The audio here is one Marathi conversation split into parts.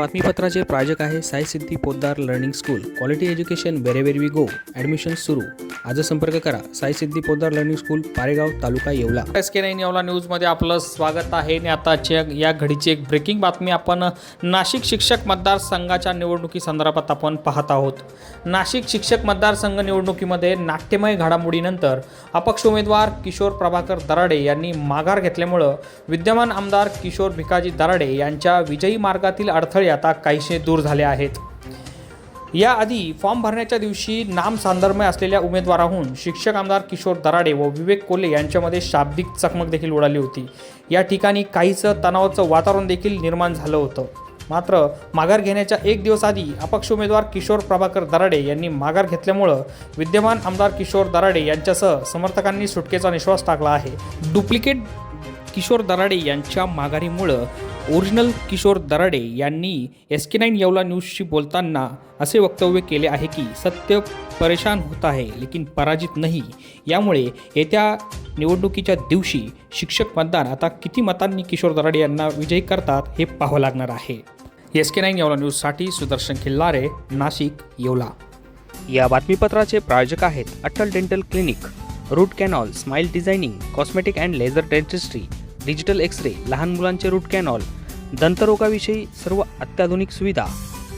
बातमीपत्राचे प्रायोजक आहे Sai Siddhi Poddar learning school. Quality education wherever we go admission सुरू. आज संपर्क करा. Sai Siddhi Poddar learning school Paregaon taluka Yeola. S K nine Yeola न्यूजमध्ये आपलं स्वागत आहे. आणि आताच्या या घडीची एक ब्रेकिंग बातमी आपण नाशिक शिक्षक मतदारसंघाच्या निवडणुकी संदर्भात आपण पाहत आहोत. नाशिक शिक्षक मतदारसंघ निवडणुकीमध्ये नाट्यमय घडामोडीनंतर अपक्ष उमेदवार किशोर प्रभाकर दराडे यांनी माघार घेतल्यामुळं विद्यमान आमदार किशोर भिकाजी दराडे यांच्या विजयी मार्गातील अडथळे आता काहीसे दूर झाले आहेत. याआधी फॉर्म भरण्याच्या दिवशी नाम सांदर्मय असलेल्या उमेदवाराहून शिक्षक आमदार किशोर दराडे व विवेक कोल्हे यांच्यामध्ये शाब्दिक चकमक देखील उडाली होती. या ठिकाणी काहीचं तणावाचं वातावरण देखील निर्माण झालं होतं. मात्र माघार घेण्याच्या एक दिवस आधी अपक्ष उमेदवार किशोर प्रभाकर दराडे यांनी माघार घेतल्यामुळं विद्यमान आमदार किशोर दराडे यांच्यासह समर्थकांनी सुटकेचा निश्वास टाकला आहे. डुप्लिकेट किशोर दराडे यांच्या माघारीमुळं ओरिजिनल किशोर दराडे यांनी एस के नाईन येवला न्यूजशी बोलताना असे वक्तव्य केले आहे की सत्य परेशान होत आहे लेकिन पराजित नाही. यामुळे येत्या निवडणुकीच्या दिवशी शिक्षक मतदान आता किती मतांनी किशोर दराडे यांना विजयी करतात हे पाहावं लागणार आहे. एस के नाईन येवला न्यूजसाठी सुदर्शन खिल्लारे नाशिक येवला. या बातमीपत्राचे प्रायोजक आहेत Atal dental clinic root canal smile designing cosmetic and laser dentistry digital xray लहान मुलांचे रूट कॅनॉल दंतरोगाविषयी सर्व अत्याधुनिक सुविधा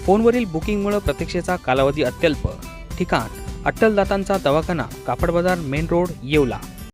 फोनवरील बुकिंगमुळे प्रतीक्षेचा कालावधी अत्यल्प. ठिकाण अट्टल दातांचा दवाखाना कापड बाजार मेन रोड येवला.